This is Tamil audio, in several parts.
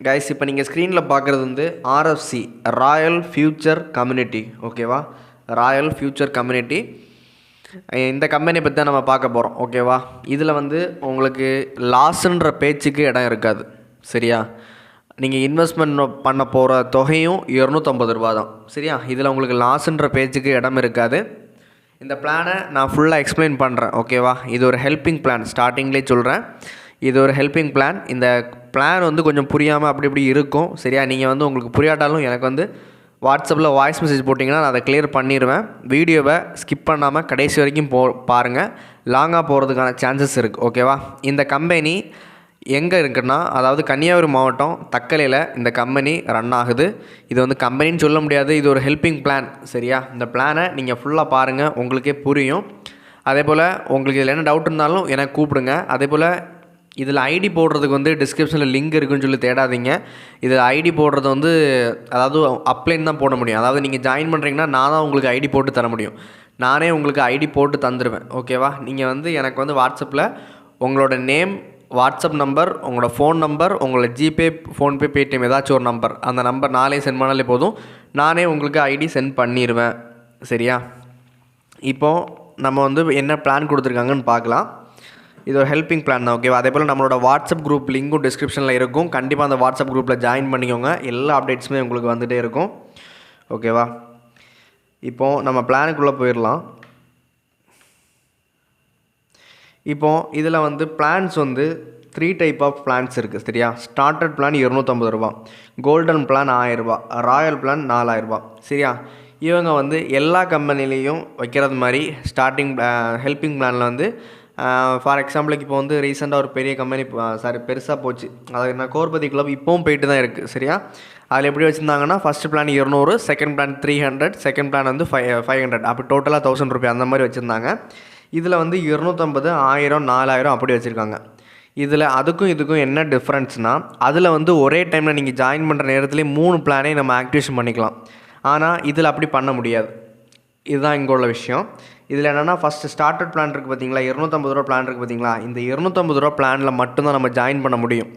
கைஸ் இப்போ நீங்கள் ஸ்க்ரீனில் பார்க்குறது வந்து ஆர்எஃப்சி ராயல் ஃபியூச்சர் கம்யூனிட்டி ஓகேவா ராயல் ஃபியூச்சர் கம்யூனிட்டி இந்த கம்பெனி பற்றி தான் நம்ம பார்க்க போகிறோம் ஓகேவா இதில் வந்து உங்களுக்கு லாஸ்ன்ற பேச்சுக்கு இடம் இருக்காது. சரியா? நீங்கள் இன்வெஸ்ட்மெண்ட் பண்ண போகிற தொகையும் இரநூத்தம்பது ரூபா தான். சரியா? இதில் உங்களுக்கு லாஸ்ன்ற பேச்சுக்கு இடம் இருக்காது. இந்த பிளானை நான் ஃபுல்லாக எக்ஸ்பிளைன் பண்ணுறேன் ஓகேவா இது ஒரு ஹெல்பிங் பிளான் ஸ்டார்டிங்லேயே சொல்கிறேன் இது ஒரு ஹெல்பிங் பிளான் இந்த பிளான் வந்து கொஞ்சம் புரியாமல் அப்படி இப்படி இருக்கும். சரியா? நீங்கள் வந்து உங்களுக்கு புரியாட்டாலும் எனக்கு வந்து வாட்ஸ்அப்பில் வாய்ஸ் மெசேஜ் போட்டிங்கன்னா நான் அதை கிளியர் பண்ணிடுவேன் வீடியோவை ஸ்கிப் பண்ணாமல் கடைசி வரைக்கும் போ பாருங்கள் லாங்காக போகிறதுக்கான சான்சஸ் இருக்குது ஓகேவா இந்த கம்பெனி எங்கே இருக்குன்னா அதாவது கன்னியாகுமரி மாவட்டம் தக்கலையில் இந்த கம்பெனி ரன் ஆகுது. இது வந்து கம்பெனின்னு சொல்ல முடியாது. இது ஒரு ஹெல்பிங் பிளான் சரியா? இந்த பிளானை நீங்கள் ஃபுல்லாக பாருங்கள் உங்களுக்கே புரியும். அதே போல் உங்களுக்கு இதில் என்ன டவுட் இருந்தாலும் எனக்கு கூப்பிடுங்க. அதே போல் இதில் ஐடி போடுறதுக்கு வந்து டிஸ்கிரிப்ஷனில் லிங்க் இருக்குன்னு சொல்லி தேடாதீங்க. இதில் ஐடி போடுறது வந்து அதாவது அப்ளைன் தான் போட முடியும். அதாவது நீங்கள் ஜாயின் பண்ணுறீங்கன்னா நான் தான் உங்களுக்கு ஐடி போட்டு தர முடியும். நானே உங்களுக்கு ஐடி போட்டு தந்துடுவேன் ஓகேவா நீங்கள் வந்து எனக்கு வந்து வாட்ஸ்அப்பில் உங்களோட நேம் வாட்ஸ்அப் நம்பர் உங்களோட ஃபோன் நம்பர் உங்களோட ஜிபே ஃபோன்பே பேடிஎம் ஏதாச்சும் ஒரு நம்பர் அந்த நம்பர் நாளே சென்ட் பண்ணாலே போதும். நானே உங்களுக்கு ஐடி சென்ட் பண்ணிடுவேன் சரியா? இப்போது நம்ம வந்து என்ன பிளான் கொடுத்துருக்காங்கன்னு பார்க்கலாம். இது ஒரு ஹெல்பிங் பிளான் தான் ஓகேவா அதே போல் நம்மளோட வாட்ஸ்அப் குரூப் லிங்க்கும் டிஸ்கிரிப்ஷனில் இருக்கும். கண்டிப்பாக அந்த வாட்ஸ்அப் குரூப்பில் ஜாயின் பண்ணிக்கோங்க. எல்லா அப்டேட்ஸுமே உங்களுக்கு வந்துகிட்டே இருக்கும். ஓகேவா இப்போது நம்ம பிளானுக்குள்ளே போயிடலாம். இப்போது இதில் வந்து பிளான்ஸ் வந்து த்ரீ டைப் ஆஃப் பிளான்ஸ் இருக்குது சரியா? ஸ்டார்டட் பிளான் இரநூத்தம்பது ரூபா. கோல்டன் பிளான் ஆயிரரூபா ராயல் பிளான் நாலாயிரரூபா சரியா? இவங்க வந்து எல்லா கம்பெனிலேயும் வைக்கிறது மாதிரி ஸ்டார்டிங் ஹெல்பிங் பிளானில் வந்து ஃபார் எக்ஸாம்பிளுக்கு இப்போ வந்து ரீசெண்டாக ஒரு பெரிய கம்பெனி சாரி பெருசாக போச்சு. அது நான் கோர்பதி கிளப் இப்போவும் போயிட்டு தான் இருக்குது சரியா? அதில் எப்படி வச்சுருந்தாங்கன்னா ஃபஸ்ட் பிளான் இரநூறு second plan three hundred second plan வந்து ஃபைவ் ஃபைவ் ஹண்ட்ரட் அப்படி டோட்டலாக தௌசண்ட் ருபி அந்த மாதிரி வச்சுருந்தாங்க. இதில் வந்து இரநூத்தம்பது ஆயிரம் நாலாயிரம் அப்படி வச்சுருக்காங்க. இதில் அதுக்கும் இதுக்கும் என்ன டிஃப்ரென்ஸ்னால் அதில் வந்து ஒரே டைமில் நீங்கள் ஜாயின் பண்ணுற நேரத்துலேயே மூணு பிளானே நம்ம ஆக்டிவேஷன் பண்ணிக்கலாம். ஆனால் இதில் அப்படி பண்ண முடியாது. இதுதான் இங்கே உள்ள விஷயம். இதில் என்னென்னா ஃபஸ்ட்டு ஸ்டார்டட் பிளான் இருக்குது பார்த்தீங்களா? இரநூத்தம்பது ரூபா பிளான் இருக்குது பார்த்தீங்களா? இந்த இரநூத்தம்பது ரூபா பிளானில் மட்டும்தான் நம்ம ஜாயின் பண்ண முடியும்.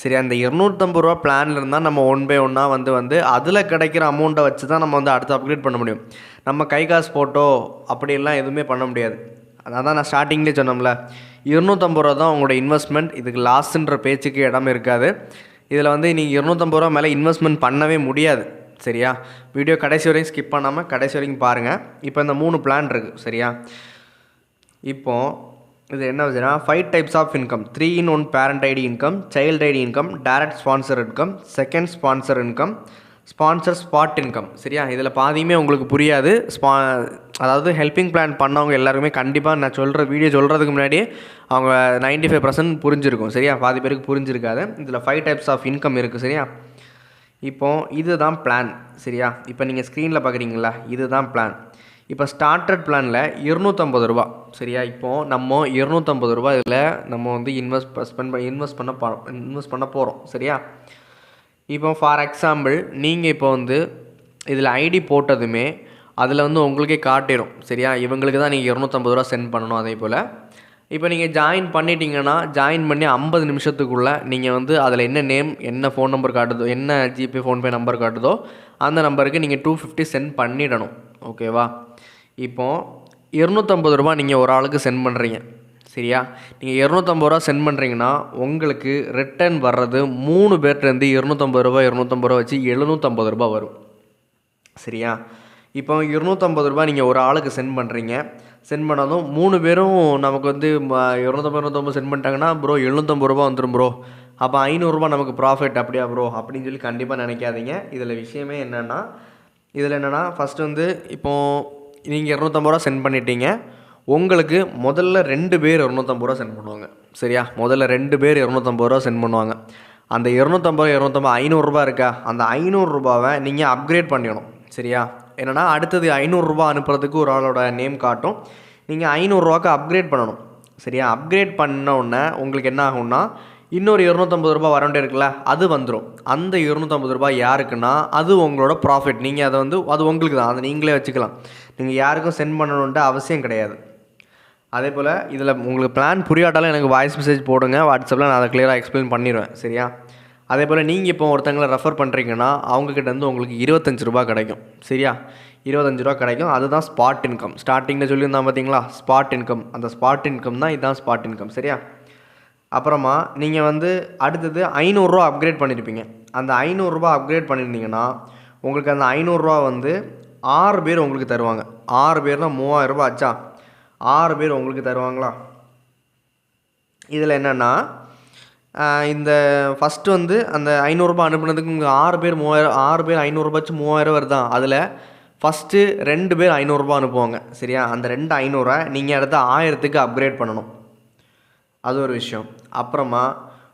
சரி அந்த இரநூத்தம்பது ரூபா பிளானில் இருந்தால் நம்ம ஒன் பை ஒன்னாக வந்து வந்து அதில் கிடைக்கிற அமௌண்ட்டை வச்சு தான் நம்ம வந்து அடுத்து அப்கிரேட் பண்ண முடியும். நம்ம கை காசு போட்டோ அப்படிலாம் எதுவுமே பண்ண முடியாது. அதான் நான் ஸ்டார்டிங்லேயே சொன்னோம்ல இருநூற்றம்பது ரூபா தான் உங்களோட இன்வெஸ்ட்மெண்ட் இதுக்கு லாஸ்ன்ற பேச்சுக்கு இடம் இருக்காது. இதில் வந்து நீங்கள் இருநூற்றம்பது ரூபா மேலே இன்வெஸ்ட்மெண்ட் பண்ணவே முடியாது. சரியா? வீடியோ கடைசி வரையும் ஸ்கிப் பண்ணாமல் கடைசி வரைக்கும் பாருங்கள் இப்போ இந்த மூணு பிளான் இருக்குது சரியா? இப்போது இது என்ன வச்சுன்னா five types of income three in one parent ID income child ID income direct sponsor income second sponsor income sponsor spot income சரியா? இதில் பாதியுமே உங்களுக்கு புரியாது. ஸ்பா அதாவது ஹெல்பிங் பிளான் பண்ணவங்க எல்லாருமே கண்டிப்பாக நான் சொல்கிற வீடியோ சொல்கிறதுக்கு முன்னாடியே அவங்க நைன்டி ஃபைவ் பர்சன்ட் புரிஞ்சிருக்கும் சரியா? பாதி பேருக்கு புரிஞ்சிருக்காது. இதில் ஃபைவ் டைப்ஸ் ஆஃப் இன்கம் இருக்குது சரியா? இப்போ இதுதான் பிளான் சரியா? இப்போ நீங்கள் ஸ்க்ரீனில் பார்க்குறீங்களா இதுதான் பிளான் இப்போ ஸ்டார்டட் பிளானில் இருநூற்றம்பது ரூபா சரியா? இப்போது நம்ம இருநூற்றம்பது ரூபா இதில் நம்ம வந்து இன்வெஸ்ட் ஸ்பெண்ட் பண்ண இன்வெஸ்ட் பண்ண போ இன்வெஸ்ட் பண்ண போகிறோம் சரியா? இப்போ ஃபார் எக்ஸாம்பிள் நீங்கள் இப்போ வந்து இதில் ஐடி போட்டதுமே அதில் வந்து உங்களுக்கே காட்டிடும் சரியா? இவங்களுக்கு தான் நீங்கள் இரநூத்தம்பது ரூபா சென்ட் பண்ணணும் அதே போல். இப்போ நீங்கள் ஜாயின் பண்ணிட்டீங்கன்னா ஜாயின் பண்ணி ஐம்பது நிமிஷத்துக்குள்ளே நீங்கள் வந்து அதில் என்ன நேம் என்ன ஃபோன் நம்பர் காட்டுதோ என்ன ஜிபே ஃபோன்பே நம்பர் காட்டுதோ அந்த நம்பருக்கு நீங்கள் டூ ஃபிஃப்டி சென்ட் பண்ணிடணும். ஓகேவா இப்போது இரநூத்தம்பது ரூபா நீங்கள் ஒரு ஆளுக்கு சென்ட் பண்ணுறீங்க சரியா? நீங்கள் இரநூத்தம்பது ரூபா சென்ட் பண்ணுறீங்கன்னா உங்களுக்கு ரிட்டர்ன் வர்றது மூணு பேர்ட்டேருந்து இரநூத்தம்பது ரூபா இரநூத்தம்பது ரூபா வச்சு எழுநூற்றம்பது ரூபா வரும். சரியா? இப்போ இரநூத்தம்பது ரூபா நீங்கள் ஒரு ஆளுக்கு சென்ட் பண்ணுறீங்க சென்ட் பண்ணாலும் மூணு பேரும் நமக்கு வந்து இரநூத்தம்பது இரநூத்தம்பது சென்ட் பண்ணிட்டாங்கன்னா ப்ரோ எழுநூத்தம்பது ரூபா வந்துடும் ப்ரோ அப்போ ஐநூறுரூபா நமக்கு ப்ராஃபிட் அப்படியா ப்ரோ அப்படின்னு சொல்லி கண்டிப்பாக நினைக்காதீங்க. இதில் விஷயமே என்னென்னா இதில் என்னென்னா ஃபஸ்ட்டு வந்து இப்போது நீங்கள் இரநூத்தம்பது ரூபா சென்ட் பண்ணிட்டீங்க. உங்களுக்கு முதல்ல ரெண்டு பேர் இரநூத்தம்பது ரூபா சென்ட் பண்ணுவாங்க. சரியா? முதல்ல ரெண்டு பேர் இரநூத்தம்பது ரூபா சென்ட் பண்ணுவாங்க. அந்த இரநூத்தம்பது இரநூத்தம்பது ஐநூறுரூபா இருக்கா? அந்த ஐநூறுரூபாவை நீங்கள் அப்கிரேட் பண்ணிடணும் சரியா? என்னென்னா அடுத்தது ஐநூறுரூவா அனுப்புறதுக்கு ஒரு ஆளோட நேம் காட்டும். நீங்கள் ஐநூறுரூவாக்கு அப்கிரேட் பண்ணணும். சரியா? அப்கிரேட் பண்ண உடனே உங்களுக்கு என்ன ஆகும்னா இன்னொரு இரநூத்தம்பது ரூபா வரண்டே இருக்குல்ல அது வந்துடும் அந்த இரநூத்தம்பது ரூபாய் யாருக்குன்னா அது உங்களோட ப்ராஃபிட் நீங்கள் அதை வந்து அது உங்களுக்கு தான். அதை நீங்களே வச்சுக்கலாம். நீங்கள் யாருக்கும் சென்ட் பண்ணணுன்ட்டு அவசியம் கிடையாது. அதே போல் இதில் உங்களுக்கு பிளான் புரியாட்டாலும் எனக்கு வாய்ஸ் மெசேஜ் போடுங்க. வாட்ஸ்அப்பில் நான் அதை கிளியராக எக்ஸ்பிளைன் பண்ணிடுவேன் சரியா? அதே போல் நீங்கள் இப்போ ஒருத்தங்களை ரெஃபர் பண்ணுறீங்கன்னா அவங்கக்கிட்ட வந்து உங்களுக்கு இருபத்தஞ்சு ரூபா கிடைக்கும். சரியா? இருபத்தஞ்சு ரூபா கிடைக்கும். அதுதான் ஸ்பாட் இன்கம் ஸ்டார்டிங்கில் சொல்லியிருந்தா பார்த்தீங்களா ஸ்பாட் இன்கம் அந்த ஸ்பாட் இன்கம் தான் இதுதான் ஸ்பாட் இன்கம் சரியா? அப்புறமா நீங்கள் வந்து அடுத்தது ஐநூறுரூவா அப்கிரேட் பண்ணியிருப்பீங்க அந்த ஐநூறுரூவா அப்கிரேட் பண்ணியிருந்தீங்கன்னா உங்களுக்கு அந்த ஐநூறுரூவா வந்து ஆறு பேர் உங்களுக்கு தருவாங்க. ஆறு பேர்னால் மூவாயிரரூபா ஆச்சா ஆறு பேர் உங்களுக்கு தருவாங்களா? இதில் என்னென்னா இந்த ஃபஸ்ட்டு வந்து அந்த ஐநூறுரூபா அனுப்புனதுக்கு உங்கள் ஆறு பேர் மூவாயிரம் ஆறு பேர் ஐநூறுரூபாச்சும் மூவாயிரம் வருதான் அதில் ஃபஸ்ட்டு ரெண்டு பேர் ஐநூறுரூபா அனுப்புவாங்க. சரியா? அந்த ரெண்டு ஐநூறை நீங்கள் அடுத்த ஆயிரத்துக்கு அப்கிரேட் பண்ணணும். அது ஒரு விஷயம். அப்புறமா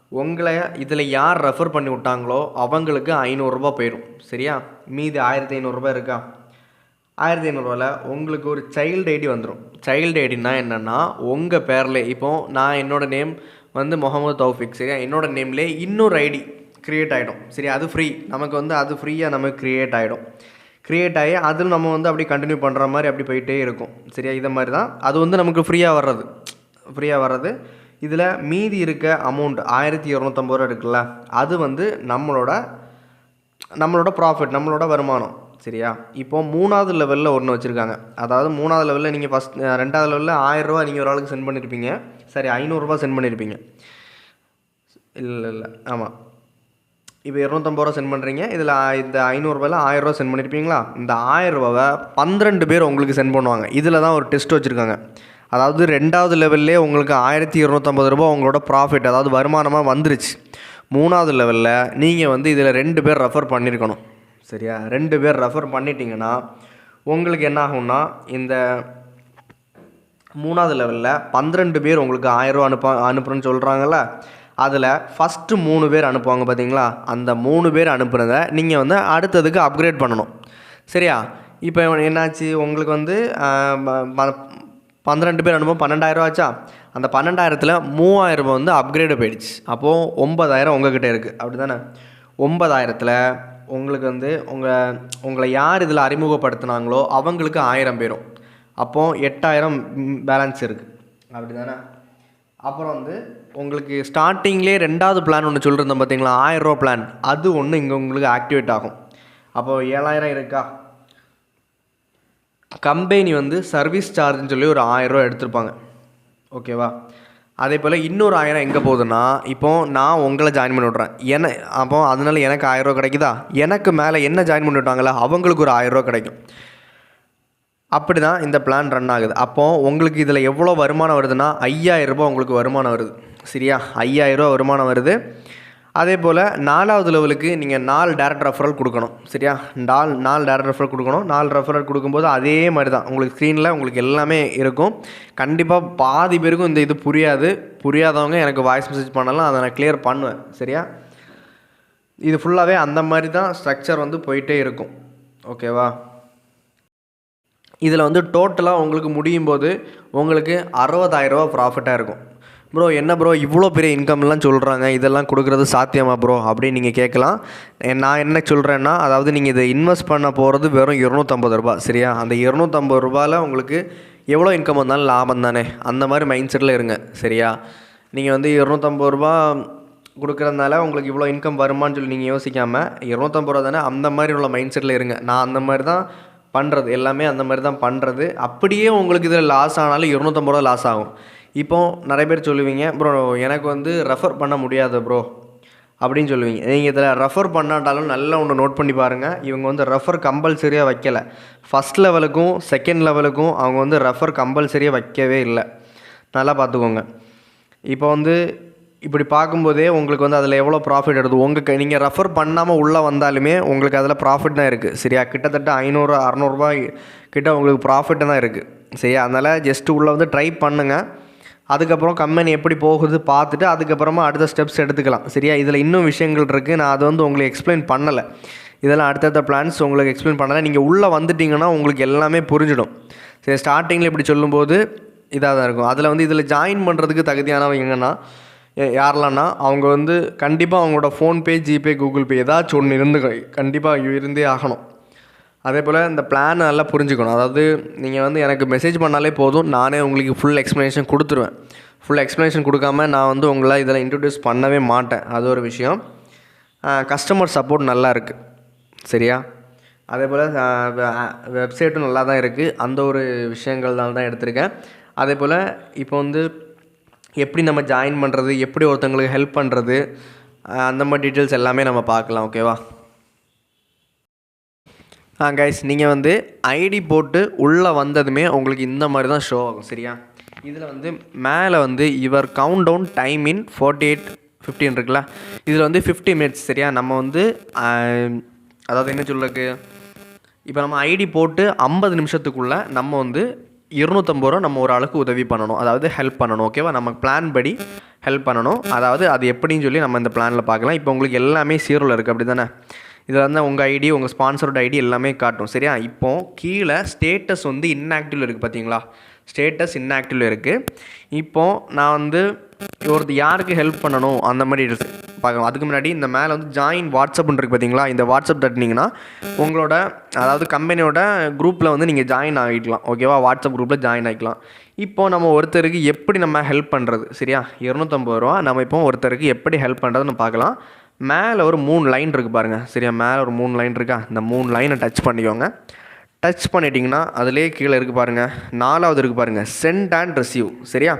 உங்களை இதில் யார் ரெஃபர் பண்ணி விட்டாங்களோ அவங்களுக்கு ஐநூறுரூபா போயிடும். சரியா? மீதி ஆயிரத்தி ஐநூறுரூபா இருக்கா? ஆயிரத்தி ஐநூறுரூவாவில் உங்களுக்கு ஒரு சைல்டு ஐடி வந்துடும் சைல்டு ஐடினா என்னென்னா உங்கள் பேரில் இப்போது நான் என்னோடய நேம் வந்து முகமது தௌஃபிக் சரியா? என்னோடய நேம்லேயே இன்னொரு ஐடி க்ரியேட் ஆகிடும் சரி அது ஃப்ரீ நமக்கு வந்து அது ஃப்ரீயாக நமக்கு க்ரியேட் ஆகிடும் க்ரியேட் ஆகி அதில் நம்ம வந்து அப்படி கண்டினியூ பண்ணுற மாதிரி அப்படி போயிட்டே இருக்கும் சரியா? இதை மாதிரி தான். அது வந்து நமக்கு ஃப்ரீயாக வர்றது ஃப்ரீயாக வர்றது. இதில் மீதி இருக்க அமௌண்ட் ஆயிரத்தி இரநூத்தம்பது ரூபா இருக்குல்ல அது வந்து நம்மளோட நம்மளோட ப்ராஃபிட் நம்மளோட வருமானம். சரியா? இப்போது மூணாவது லெவலில் ஒன்று வச்சுருக்காங்க. அதாவது மூணாவது லெவலில் நீங்கள் ஃபஸ்ட் ரெண்டாவது லெவலில் ஆயிரரூவா நீங்கள் ஒரு ஆளுக்கு சென்ட் பண்ணியிருப்பீங்க சரி ஐநூறுரூவா சென்ட் பண்ணியிருப்பீங்க இல்லை இல்லை ஆமாம் இப்போ இரநூத்தம்பது ரூபா சென்ட் பண்ணுறீங்க இதில் இந்த ஐநூறுரூவாயில் ஆயிரரூவா சென்ட் பண்ணியிருப்பீங்களா இந்த ஆயிரரூபாவை பன்னிரெண்டு பேர் உங்களுக்கு சென்ட் பண்ணுவாங்க. இதில் தான் ஒரு டெஸ்ட் வச்சுருக்காங்க. அதாவது ரெண்டாவது லெவல்லே உங்களுக்கு ஆயிரத்தி இரநூத்தம்பது ரூபா உங்களோட ப்ராஃபிட் அதாவது வருமானமாக வந்துருச்சு. மூணாவது லெவலில் நீங்கள் வந்து இதில் ரெண்டு பேர் ரெஃபர் பண்ணியிருக்கணும் சரியா? ரெண்டு பேர் ரெஃபர் பண்ணிட்டீங்கன்னா உங்களுக்கு என்ன ஆகும்னா இந்த மூணாவது லெவலில் பன்னிரெண்டு பேர் உங்களுக்கு ஆயிரம் அனுப்ப அனுப்புகிறேன்னு சொல்கிறாங்கல்ல அதில் ஃபஸ்ட்டு மூணு பேர் அனுப்புவாங்க பார்த்தீங்களா அந்த மூணு பேர் அனுப்புகிறத நீங்கள் வந்து அடுத்ததுக்கு அப்கிரேட் பண்ணணும். சரியா? இப்போ என்னாச்சு? உங்களுக்கு வந்து பன்னிரெண்டு பேர் அனுப்பும் பன்னெண்டாயிரம் ஆச்சா? அந்த பன்னெண்டாயிரத்தில் மூவாயிரம் வந்து அப்கிரேடு போயிடுச்சு. அப்போது ஒம்பதாயிரம் உங்ககிட்ட இருக்குது அப்படி தானே ஒம்பதாயிரத்தில் உங்களுக்கு வந்து உங்கள் உங்களை யார் இதில் அறிமுகப்படுத்துனாங்களோ அவங்களுக்கு ஆயிரம் பேரும். அப்போது எட்டாயிரம் பேலன்ஸ் இருக்குது அப்படி தானே அப்புறம் வந்து உங்களுக்கு ஸ்டார்டிங்லேயே ரெண்டாவது பிளான் ஒன்று சொல்லியிருந்தோம் பார்த்தீங்களா ஆயிரரூவா பிளான் அது ஒன்று இங்கே உங்களுக்கு ஆக்டிவேட் ஆகும். அப்போது ஏழாயிரம் இருக்கா? கம்பெனி வந்து சர்வீஸ் சார்ஜ்னு சொல்லி ஒரு ஆயிரரூவா எடுத்திருப்பாங்க. ஓகேவா அதே போல் இன்னொரு ஆயிரம் எங்கே போகுதுன்னா இப்போது நான் உங்களை ஜாயின் பண்ணி விட்றேன். என்ன அப்போ அதனால எனக்கு ஆயிரரூவா கிடைக்குதா? எனக்கு மேலே என்ன ஜாயின் பண்ணி விட்டாங்களா அவங்களுக்கு ஒரு ஆயிரரூவா கிடைக்கும். அப்படி தான் இந்த பிளான் ரன் ஆகுது. அப்போது உங்களுக்கு இதில் எவ்வளோ வருமானம் வருதுன்னா ஐயாயிரரூபா உங்களுக்கு வருமானம் வருது. சரியா? ஐயாயிரரூபா வருமானம் வருது. அதே போல் நாலாவது லெவலுக்கு நீங்கள் நாலு டேரக்ட் ரெஃபரல் கொடுக்கணும். சரியா? நாலு நாலு டேரக்ட் ரெஃபரல் கொடுக்கணும். நாலு ரெஃபரல் கொடுக்கும்போது அதே மாதிரி தான் உங்களுக்கு ஸ்க்ரீனில் உங்களுக்கு எல்லாமே இருக்கும். கண்டிப்பாக பாதி பேருக்கும் இந்த இது புரியாது. புரியாதவங்க எனக்கு வாய்ஸ் மெசேஜ் பண்ணலாம். அதை நான் கிளியர் பண்ணுவேன். சரியா? இது ஃபுல்லாகவே அந்த மாதிரி தான் ஸ்ட்ரக்சர் வந்து போயிட்டே இருக்கும். ஓகேவா இதில் வந்து டோட்டலாக உங்களுக்கு முடியும் போது உங்களுக்கு அறுபதாயிரரூபா ப்ராஃபிட்டாக இருக்கும். ப்ரோ என்ன ப்ரோ இவ்வளோ பெரிய இன்கம்லாம் சொல்கிறாங்க இதெல்லாம் கொடுக்குறது சாத்தியமா ப்ரோ அப்படின்னு நீங்கள் கேட்கலாம். நான் என்ன சொல்கிறேன்னா அதாவது நீங்கள் இதை இன்வெஸ்ட் பண்ண போகிறது வெறும் இரநூத்தம்பது ரூபா சரியா? அந்த இரநூத்தம்பது ரூபாயில் உங்களுக்கு எவ்வளோ இன்கம் வந்தாலும் லாபம் தானே? அந்த மாதிரி மைண்ட் செட்டில் இருங்க சரியா? நீங்கள் வந்து இரநூத்தம்பது ரூபா கொடுக்குறதுனால உங்களுக்கு இவ்வளோ இன்கம் வருமானு சொல்லி நீங்கள் யோசிக்காமல் இரநூத்தம்பது ரூபா தானே? அந்த மாதிரி உள்ள மைண்ட் செட்டில் இருங்க. நான் அந்த மாதிரி தான் பண்ணுறது எல்லாமே அந்த மாதிரி தான் பண்ணுறது அப்படியே உங்களுக்கு இதில் லாஸ் ஆனாலும் இரநூத்தம்பது ரூபா லாஸ் ஆகும். இப்போது நிறைய பேர் சொல்லுவீங்க ப்ரோ எனக்கு வந்து ரெஃபர் பண்ண முடியாது ப்ரோ. அப்படின்னு சொல்லுவீங்க. நீங்கள் இதில் ரெஃபர் பண்ணாட்டாலும் நல்லா ஒன்று நோட் பண்ணி பாருங்கள் இவங்க வந்து ரெஃபர் கம்பல்சரியாக வைக்கலை. ஃபஸ்ட் லெவலுக்கும் செகண்ட் லெவலுக்கும் அவங்க வந்து ரெஃபர் கம்பல்சரியாக வைக்கவே இல்லை. நல்லா பார்த்துக்கோங்க. இப்போ வந்து இப்படி பார்க்கும்போதே உங்களுக்கு வந்து அதில் எவ்வளோ ப்ராஃபிட் எடுது உங்களுக்கு நீங்கள் ரெஃபர் பண்ணாமல் உள்ளே வந்தாலுமே உங்களுக்கு அதில் ப்ராஃபிட் தான் இருக்குது சரியா? கிட்டத்தட்ட ஐநூறு அறநூறுபா கிட்ட உங்களுக்கு ப்ராஃபிட்டு தான் இருக்குது சரியா? அதனால் ஜஸ்ட்டு உள்ளே வந்து ட்ரை பண்ணுங்கள் அதுக்கப்புறம் கம்பெனி எப்படி போகுது பார்த்துட்டு அதுக்கப்புறமா அடுத்த ஸ்டெப்ஸ் எடுத்துக்கலாம். சரியா? இதில் இன்னும் விஷயங்கள் இருக்குது நான் அதை வந்து உங்களுக்கு எக்ஸ்பிளைன் பண்ணலை. இதெல்லாம் அடுத்தடுத்த பிளான்ஸ் உங்களுக்கு எக்ஸ்பிளைன் பண்ணலை. நீங்கள் உள்ளே வந்துட்டிங்கன்னா உங்களுக்கு எல்லாமே புரிஞ்சிடும். சரி ஸ்டார்டிங்கில் இப்படி சொல்லும்போது இதாக தான் இருக்கும். அதில் வந்து இதில் ஜாயின் பண்ணுறதுக்கு தகுதியானவங்க எங்கன்னா யாரெல்லாம்னா அவங்க வந்து கண்டிப்பாக அவங்களோட ஃபோன்பே ஜிபே கூகுள் பே ஏதாச்சும் ஒன்று இருந்து கண்டிப்பாக இருந்தே ஆகணும். அதே போல் இந்த பிளான் நல்லா புரிஞ்சுக்கணும். அதாவது நீங்கள் வந்து எனக்கு மெசேஜ் பண்ணாலே போதும் நானே உங்களுக்கு ஃபுல் எக்ஸ்ப்ளனேஷன் கொடுத்துருவேன். ஃபுல் எக்ஸ்ப்ளனேஷன் கொடுக்காம நான் வந்து உங்களை இதில் இன்ட்ரடியூஸ் பண்ணவே மாட்டேன். அது ஒரு விஷயம். கஸ்டமர் சப்போர்ட் நல்லா இருக்குது சரியா? அதே போல் வெப்சைட்டும் நல்லா தான் இருக்குது அந்த ஒரு விஷயங்கள்னால தான் எடுத்திருக்கேன். அதே போல் இப்போ வந்து எப்படி நம்ம ஜாயின் பண்ணுறது எப்படி ஒருத்தவங்களுக்கு ஹெல்ப் பண்ணுறது அந்த மாதிரி டீட்டெயில்ஸ் எல்லாமே நம்ம பார்க்கலாம் ஓகேவா கைஸ் நீங்கள் வந்து ஐடி போட்டு உள்ளே வந்ததுமே உங்களுக்கு இந்த மாதிரி தான் ஷோ ஆகும் சரியா? இதில் வந்து மேலே வந்து your countdown time in forty eight fifteen இருக்குல்ல? இதில் வந்து ஃபிஃப்டி மினிட்ஸ் சரியா? நம்ம வந்து அதாவது என்ன சொல்லுறதுக்கு இப்போ நம்ம ஐடி போட்டு ஐம்பது நிமிஷத்துக்குள்ளே நம்ம வந்து இருநூற்றம்பது ரூபா நம்ம ஒரு ஆளுக்கு உதவி பண்ணணும். அதாவது ஹெல்ப் பண்ணணும் ஓகேவா நம்ம பிளான் படி ஹெல்ப் பண்ணணும். அதாவது அது எப்படின்னு சொல்லி நம்ம இந்த பிளானில் பார்க்கலாம். இப்போ உங்களுக்கு எல்லாமே சீரோவில் இருக்குது அப்படி தானே இதில் வந்து உங்கள் ஐடி உங்கள் ஸ்பான்சரோட ஐடி எல்லாமே காட்டும். சரியா? இப்போ கீழே ஸ்டேட்டஸ் வந்து இன்ஆக்டிவில் இருக்குது பார்த்தீங்களா ஸ்டேட்டஸ் இன்ஆக்டிவில் இருக்குது இப்போது நான் வந்து ஒருத்தர் யாருக்கு ஹெல்ப் பண்ணணும்? அந்த மாதிரி பார்க்கணும் பார்க்கலாம். அதுக்கு முன்னாடி இந்த மேலே வந்து ஜாயின் வாட்ஸ்அப்னு இருக்குது பார்த்தீங்களா இந்த வாட்ஸ்அப் தட்டினீங்கன்னா உங்களோட அதாவது கம்பெனியோட குரூப்பில் வந்து நீங்கள் ஜாயின் ஆகிக்கலாம். ஓகேவா வாட்ஸ்அப் குரூப்பில் ஜாயின் ஆகிக்கலாம். இப்போ நம்ம ஒருத்தருக்கு எப்படி நம்ம ஹெல்ப் பண்ணுறது சரியா? இரநூத்தம்பது ரூபா. நம்ம இப்போ ஒருத்தருக்கு எப்படி ஹெல்ப் பண்ணுறதுன்னு பார்க்கலாம். மேலே ஒரு மூணு லைன் இருக்குது பாருங்கள் சரியா? மேலே ஒரு மூணு லைன் இருக்கா? இந்த மூணு லைனை டச் பண்ணிக்கோங்க. டச் பண்ணிட்டிங்கன்னா அதிலே கீழே இருக்குது பாருங்கள் நாலாவது இருக்குது பாருங்கள் சென்ட் அண்ட் ரிசீவ் சரியா?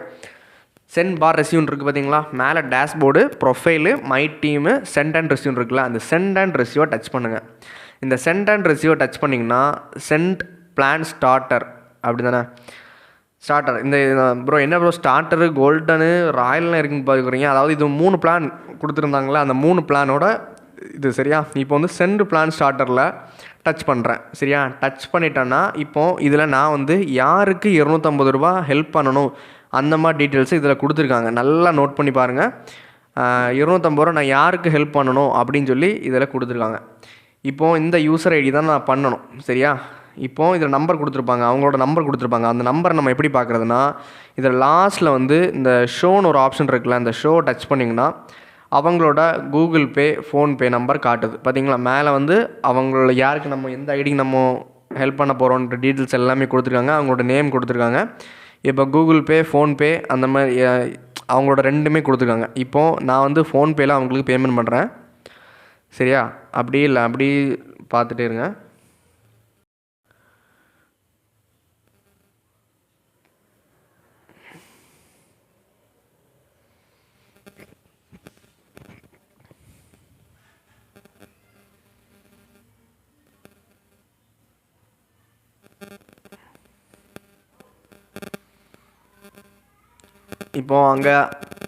சென்ட் பார் ரெசியூன் இருக்குது பார்த்தீங்களா மேலே dashboard profile my team send and receive இருக்குல்ல? அந்த சென்ட் அண்ட் ரெசியூவை டச் பண்ணுங்கள் இந்த சென்ட் அண்ட் ரெசியூவை டச் பண்ணிங்கன்னா சென்ட் பிளான் ஸ்டார்டர் அப்படி தானே ஸ்டார்டர் இந்த ப்ரோ என்ன ப்ரோ ஸ்டார்டரு கோல்டனு ராயல்லாம் இருக்குன்னு பார்க்குறீங்க அதாவது இது மூணு பிளான் கொடுத்துருந்தாங்களே அந்த மூணு பிளானோட இது சரியா? இப்போ வந்து சென்ட் பிளான் ஸ்டார்டரில் டச் பண்ணுறேன் சரியா? டச் பண்ணிட்டேன்னா இப்போது இதில் நான் வந்து யாருக்கு இரநூத்தம்பது ரூபா ஹெல்ப் பண்ணணும்? அந்த மாதிரி டீட்டெயில்ஸ் இதில் கொடுத்துருக்காங்க. நல்லா நோட் பண்ணி பாருங்கள் இருநூத்தம்பது ரூபா நான் யாருக்கு ஹெல்ப் பண்ணணும்? அப்படின்னு சொல்லி இதில் கொடுத்துருக்காங்க. இப்போது இந்த யூசர் ஐடி தான் நான் பண்ணணும். சரியா? இப்போது இதில் நம்பர் கொடுத்துருப்பாங்க அவங்களோட நம்பர் கொடுத்துருப்பாங்க. அந்த நம்பரை நம்ம எப்படி பார்க்குறதுனா இதில் லாஸ்ட்டில் வந்து இந்த ஷோன்னு ஒரு ஆப்ஷன் இருக்குல்ல அந்த ஷோ டச் பண்ணிங்கன்னா அவங்களோட கூகுள் பே ஃபோன்பே நம்பர் காட்டுது. பார்த்தீங்களா? மேலே வந்து அவங்களோட யாருக்கு நம்ம எந்த ஐடிக்கு நம்ம ஹெல்ப் பண்ண போகிறோன்ற டீட்டெயில்ஸ் எல்லாமே கொடுத்துருக்காங்க. அவங்களோட நேம் கொடுத்துருக்காங்க. இப்போ கூகுள் பே ஃபோன்பே அந்த மாதிரி அவங்களோட ரெண்டுமே கொடுத்துருக்காங்க. இப்போது நான் வந்து ஃபோன்பேயில் அவங்களுக்கு பேமெண்ட் பண்ணுறேன் சரியா? அப்படி இல்லை அப்படி பார்த்துட்டே இருங்க. இப்போது அங்கே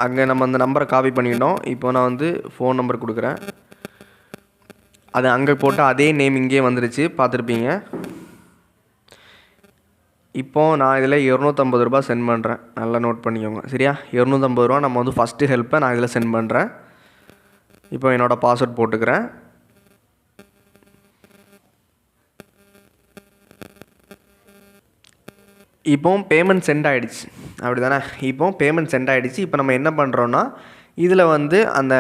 அங்கே நம்ம அந்த நம்பரை காப்பி பண்ணிக்கிட்டோம் இப்போ நான் வந்து ஃபோன் நம்பர் கொடுக்குறேன். அது அங்கே போட்டு அதே நேம் இங்கேயே வந்துடுச்சு பார்த்துருப்பீங்க. இப்போது நான் இதில் இரநூத்தம்பது ரூபா சென்ட் பண்ணுறேன் நல்லா நோட் பண்ணிக்கோங்க. சரியா? இரநூத்தம்பது ரூபா நம்ம வந்து ஃபஸ்ட்டு ஹெல்ப்பை நான் இதில் சென்ட் பண்ணுறேன் இப்போ என்னோடய பாஸ்வேர்ட் போட்டுக்கிறேன். இப்போ பேமெண்ட் சென்ட் ஆகிடுச்சு அப்படி தானே இப்போ பேமெண்ட் சென்ட் ஆகிடுச்சு இப்போ நம்ம என்ன பண்ணுறோன்னா இதில் வந்து அந்த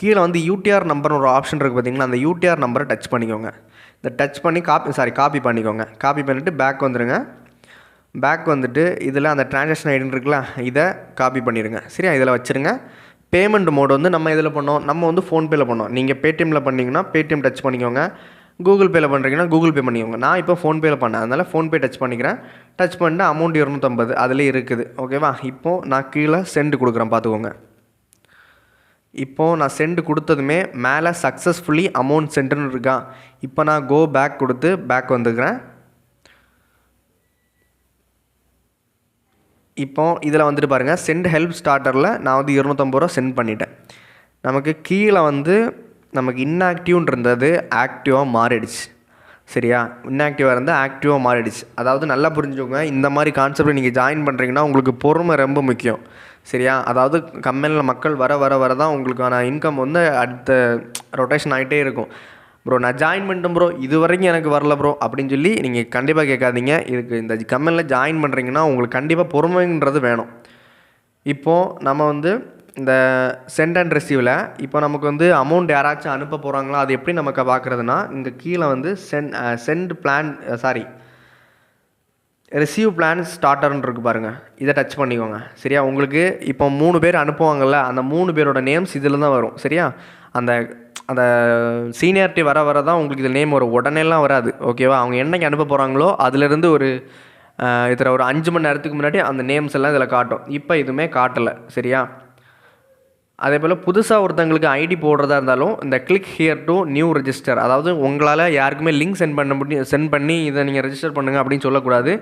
கீழே வந்து யூடிஆர் நம்பர்னு ஒரு ஆப்ஷன் இருக்குது பார்த்தீங்களா அந்த யூடிஆர் நம்பரை டச் பண்ணிக்கோங்க. இந்த டச் பண்ணி காப்பி சாரி காப்பி பண்ணிக்கோங்க. காப்பி பண்ணிவிட்டு பேக் வந்துடுங்க பேக் வந்துட்டு இதில் அந்த ட்ரான்சாக்ஷன் ஐடின்னு இருக்குல்ல இதை காப்பி பண்ணிடுங்க. சரியா? இதில் வச்சுருங்க. பேமெண்ட் மோட் வந்து நம்ம இதில் பண்ணோம்? நம்ம வந்து ஃபோன்பேயில் பண்ணோம். நீங்கள் பேடிஎம்மில் பண்ணிங்கன்னா பேடிஎம் டச் பண்ணிக்கோங்க. கூகுள் பேயில் பண்ணுறீங்கன்னா கூகுள் பே பண்ணிக்கோங்க. நான் இப்போ ஃபோன்பேயில் பண்ணேன். அதனால் ஃபோன்பே டச் பண்ணிக்கிறேன். டச் பண்ணிட்டு அமௌண்ட் இரநூத்தம்பது. அதில் இருக்குது. ஓகேவா இப்போது நான் கீழே சென்ட் கொடுக்குறேன். பார்த்துக்கோங்க. இப்போது நான் சென்ட் கொடுத்ததுமே மேலே சக்ஸஸ்ஃபுல்லி அமௌண்ட் சென்ட்னு இருக்கான் இப்போ நான் கோ பேக் கொடுத்து பேக் வந்துக்கிறேன். இப்போ இதில் வந்துட்டு பாருங்கள் சென்ட் ஹெல்ப் ஸ்டார்டரில் நான் வந்து இரநூத்தம்பது ரூபா சென்ட் பண்ணிட்டேன். நமக்கு கீழே வந்து நமக்கு இன்ஆக்டிவ்னு இருந்தது ஆக்டிவாக மாறிடுச்சு. சரியா? இன்ஆக்டிவாக இருந்தால் ஆக்டிவாக மாறிடுச்சு. அதாவது நல்லா புரிஞ்சுக்கோங்க இந்த மாதிரி கான்செப்டில் நீங்கள் ஜாயின் பண்ணுறீங்கன்னா உங்களுக்கு பொறுமை ரொம்ப முக்கியம். சரியா? அதாவது கம்பெனியில் மக்கள் வர வர வர தான் உங்களுக்கான இன்கம் வந்து அடுத்த ரொட்டேஷன் ஆகிட்டே இருக்கும். ப்ரோ நான் ஜாயின் பண்ணிட்டேன் ப்ரோ இது வரைக்கும் எனக்கு வரல ப்ரோ அப்படின்னு சொல்லி நீங்கள் கண்டிப்பாக கேட்காதீங்க. இதுக்கு இந்த கம்பெனியில் ஜாயின் பண்ணுறீங்கன்னா உங்களுக்கு கண்டிப்பாக பொறுமைன்றது வேணும். இப்போது நம்ம வந்து இந்த சென்ட் அண்ட் ரிசீவில் இப்போ நமக்கு வந்து அமௌண்ட் யாராச்சும் அனுப்ப போகிறாங்களோ அது எப்படி நமக்கு பார்க்குறதுனா இங்கே கீழே வந்து sent sent plan sorry receive plan ஸ்டார்டர்னு இருக்கு பாருங்கள் இதை டச் பண்ணிக்கோங்க. சரியா? உங்களுக்கு இப்போ மூணு பேர் அனுப்புவாங்கல்ல அந்த மூணு பேரோட நேம்ஸ் இதில் தான் வரும். சரியா? அந்த அந்த சீனியாரிட்டி வர வர தான் உங்களுக்கு இது நேம் வரும். உடனேலாம் வராது. ஓகேவா அவங்க என்னைக்கு அனுப்ப போகிறாங்களோ அதுலேருந்து ஒரு இதில் ஒரு அஞ்சு மணி நேரத்துக்கு முன்னாடி அந்த நேம்ஸ் எல்லாம் இதில் காட்டும். இப்போ எதுவுமே காட்டலை. சரியா? அதே போல் புதுசாக ஒருத்தங்களுக்கு ஐடி போடுறதா இருந்தாலும் இந்த click here to new register அதாவது உங்களால் யாருக்குமே லிங்க் சென்ட் பண்ண முடியும் சென்ட் பண்ணி இதை நீங்கள் ரெஜிஸ்டர் பண்ணுங்கள் அப்படின்னு சொல்லக்கூடாது.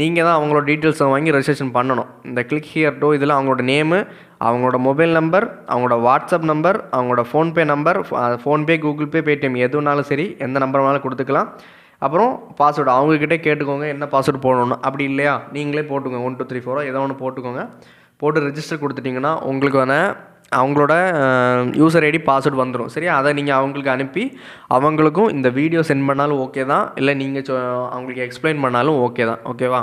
நீங்கள் தான் அவங்களோட டீட்டெயில்ஸை வாங்கி ரெஜிஸ்ட்ரேஷன் பண்ணணும். இந்த கிளிக் ஹியர் டு இதில் அவங்களோட நேமு அவங்களோட மொபைல் நம்பர் அவங்களோட வாட்ஸ்அப் நம்பர் அவங்களோட PhonePe number PhonePe Google Pay Paytm எதுனாலும் சரி எந்த நம்பர் வேணாலும் கொடுத்துக்கலாம். அப்புறம் பாஸ்வேர்டு அவங்கக்கிட்டே கேட்டுக்கோங்க என்ன பாஸ்வேர்டு போடணும் அப்படி இல்லையா? நீங்களே போட்டுக்கோங்க. ஒன் டூ த்ரீ ஃபோரோ ஏதோ ஒன்று போட்டுக்கோங்க. போட்டு ரெஜிஸ்டர் கொடுத்துட்டிங்கன்னா உங்களுக்கு வேணால் அவங்களோட யூசர் ஐடி பாஸ்வேர்டு வந்துடும் சரியா? அதை நீங்கள் அவங்களுக்கு அனுப்பி அவங்களுக்கும் இந்த வீடியோ சென்ட் பண்ணாலும் ஓகே தான். இல்லை நீங்கள் சொ அவங்களுக்கு எக்ஸ்பிளைன் பண்ணாலும் ஓகே தான். ஓகேவா